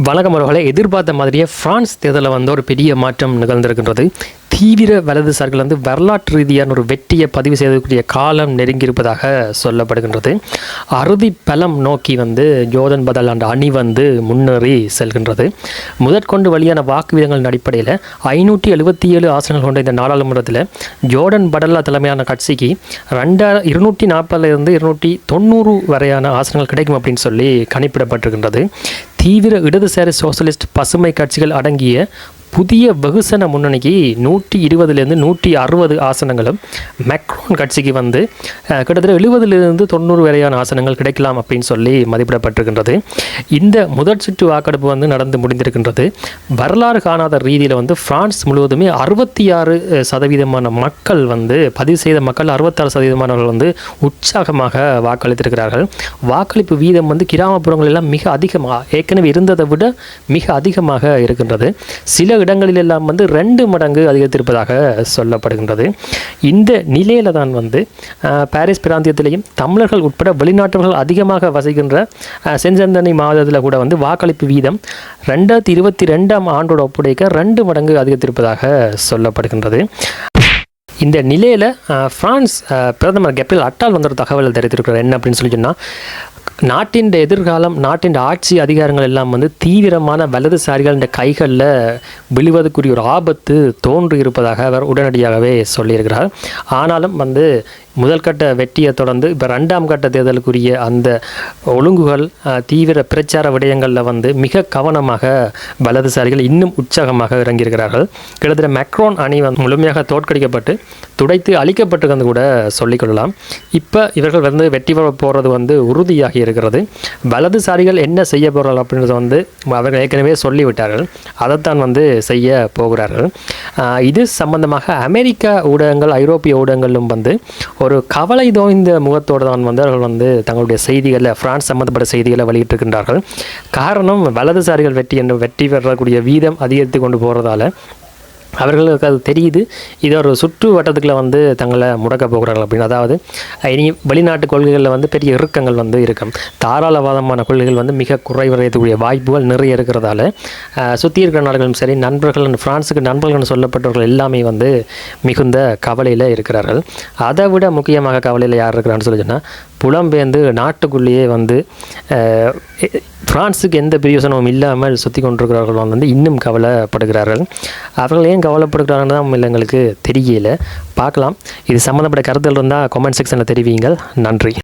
வணக்கம் அவர்களை. எதிர்பார்த்த மாதிரியே பிரான்ஸ் தேர்தலில் வந்து ஒரு பெரிய மாற்றம் நிகழ்ந்திருக்கின்றது. தீவிர வலதுசாரிகள் வந்து வரலாற்று ரீதியான ஒரு வெற்றியை பதிவு செய்யக்கூடிய காலம் நெருங்கியிருப்பதாக சொல்லப்படுகின்றது. அறுதி பலம் நோக்கி வந்து ஜோதன் பதல் அந்த அணி வந்து முன்னேறி செல்கின்றது. முதற்கொண்டு வழியான வாக்கு விதங்களின் அடிப்படையில் ஐநூற்றி எழுபத்தி ஏழு ஆசனங்கள் கொண்ட இந்த நாடாளுமன்றத்தில் ஜோர்டன் படல்லா தலைமையான கட்சிக்கு ரெண்டாயிரம் இருநூற்றி நாற்பதுலேருந்து இருநூற்றி தொண்ணூறு வரையான ஆசனங்கள் கிடைக்கும் அப்படின்னு சொல்லி கணிப்பிடப்பட்டிருக்கின்றது. தீவிர இடதுசாரி சோசலிஸ்ட் பசுமை கட்சிகள் அடங்கிய புதிய வெகுசன முன்னணிக்கு நூற்றி இருபதுலேருந்து நூற்றி அறுபது ஆசனங்களும் மெக்ரோன் கட்சிக்கு வந்து கிட்டத்தட்ட எழுபதுலேருந்து தொண்ணூறு வரையான ஆசனங்கள் கிடைக்கலாம் அப்படின்னு சொல்லி மதிப்பிடப்பட்டிருக்கின்றது. இந்த முதற் சுற்று வாக்கெடுப்பு வந்து நடந்து முடிந்திருக்கின்றது. வரலாறு காணாத ரீதியில் வந்து பிரான்ஸ் முழுவதுமே அறுபத்தி ஆறு சதவீதமான மக்கள் வந்து பதிவு செய்த மக்கள் அறுபத்தாறு சதவீதமானவர்கள் வந்து உற்சாகமாக வாக்களித்திருக்கிறார்கள். வாக்களிப்பு வீதம் வந்து கிராமப்புறங்கள் எல்லாம் மிக அதிகமாக ஏற்கனவே இருந்ததை விட மிக அதிகமாக இருக்கின்றது. சில இடங்களில் எல்லாம் வந்து ரெண்டு மடங்கு அதிகரித்திருப்பதாக சொல்லப்படுகின்றது. இந்த நிலையில தான் வந்து பாரிஸ் பிராந்தியத்திலையும் தமிழர்கள் உட்பட வெளிநாட்டவர்கள் அதிகமாக வசிக்கின்ற செஞ்சந்தனை மாதத்தில் கூட வந்து வாக்களிப்பு வீதம் ரெண்டாயிரத்தி இருபத்தி ரெண்டாம் ஆண்டோட ஒப்படைக்க ரெண்டு மடங்கு அதிகரித்திருப்பதாக சொல்லப்படுகின்றது. இந்த நிலையில் பிரான்ஸ் பிரதமர் கெப்ரில் அட்டால் வந்து ஒரு தகவல் தெரிவித்திருக்கிறார். என்ன அப்படின்னு சொல்லி சொன்னால் நாட்டின் எதிர்காலம் நாட்டின் ஆட்சி அதிகாரங்கள் எல்லாம் வந்து தீவிரமான வலதுசாரிகள் இந்த கைகளில் விழுவதற்குரிய ஒரு ஆபத்து தோன்றி இருப்பதாக அவர் உடனடியாகவே சொல்லியிருக்கிறார். ஆனாலும் வந்து முதல் கட்ட வெற்றியை தொடர்ந்து இப்போ ரெண்டாம் கட்ட தேர்தலுக்குரிய அந்த ஒழுங்குகள் தீவிர பிரச்சார விடயங்களில் வந்து மிக கவனமாக வலதுசாரிகள் இன்னும் உற்சாகமாக இறங்கியிருக்கிறார்கள். கிட்டத்தட்ட மெக்ரோன் அணி வந்து முழுமையாக தோற்கடிக்கப்பட்டு துடைத்து அழிக்கப்பட்டிருக்கிறது கூட சொல்லிக்கொள்ளலாம் இப்போ இவர்கள் வந்து வெற்றி பெற போகிறது வந்து உறுதியாகி இருக்கிறது. வலதுசாரிகள் என்ன செய்ய போகிறார்கள் அப்படின்றத வந்து அவர்கள் ஏற்கனவே சொல்லிவிட்டார்கள். அதைத்தான் வந்து செய்ய போகிறார்கள். இது சம்பந்தமாக அமெரிக்க ஊடகங்கள் ஐரோப்பிய ஊடகங்களும் வந்து ஒரு கவலை தோய்ந்த முகத்தோடு தான் வந்து அவர்கள் வந்து தங்களுடைய செய்திகளை பிரான்ஸ் சம்பந்தப்பட்ட செய்திகளை வெளியிட்டிருக்கின்றார்கள். காரணம் வலதுசாரிகள் வெற்றி என்று வெற்றி பெறக்கூடிய வீதம் அதிகரித்து கொண்டு போகிறதால அவர்களுக்கு அது தெரியுது. இது ஒரு சுற்று வட்டத்துக்குள்ளே வந்து தங்களை முடக்க போகிறார்கள் அப்படின்னு. அதாவது இனி வெளிநாட்டு கொள்கைகளில் வந்து பெரிய இறுக்கங்கள் வந்து இருக்கும். தாராளவாதமான கொள்கைகள் வந்து மிக குறைவடையக்கூடிய வாய்ப்புகள் நிறைய இருக்கிறதால சுற்றி இருக்கிற நாடுகளும் சரி நண்பர்கள் ஃப்ரான்ஸுக்கு நண்பர்கள்னு சொல்லப்பட்டவர்கள் எல்லாமே வந்து மிகுந்த கவலையில் இருக்கிறார்கள். அதை விட முக்கியமாக கவலையில் யார் இருக்கிறான்னு சொல்லி சொன்னால் புலம்பெயர்ந்து நாட்டுக்குள்ளேயே வந்து பிரான்ஸுக்கு எந்த பிரியோசனமும் இல்லாமல் சுற்றி கொண்டிருக்கிறவர்கள் வந்து இன்னும் கவலைப்படுகிறார்கள். அவர்கள் ஏன் கவலைப்படுகிறாங்கன்னு தான் எங்களுக்கு தெரியல. பார்க்கலாம். இது சம்மந்தப்பட்ட கருத்துகள் இருந்தால் கமெண்ட் செக்ஷனில் தெரிவிங்கள் நன்றி.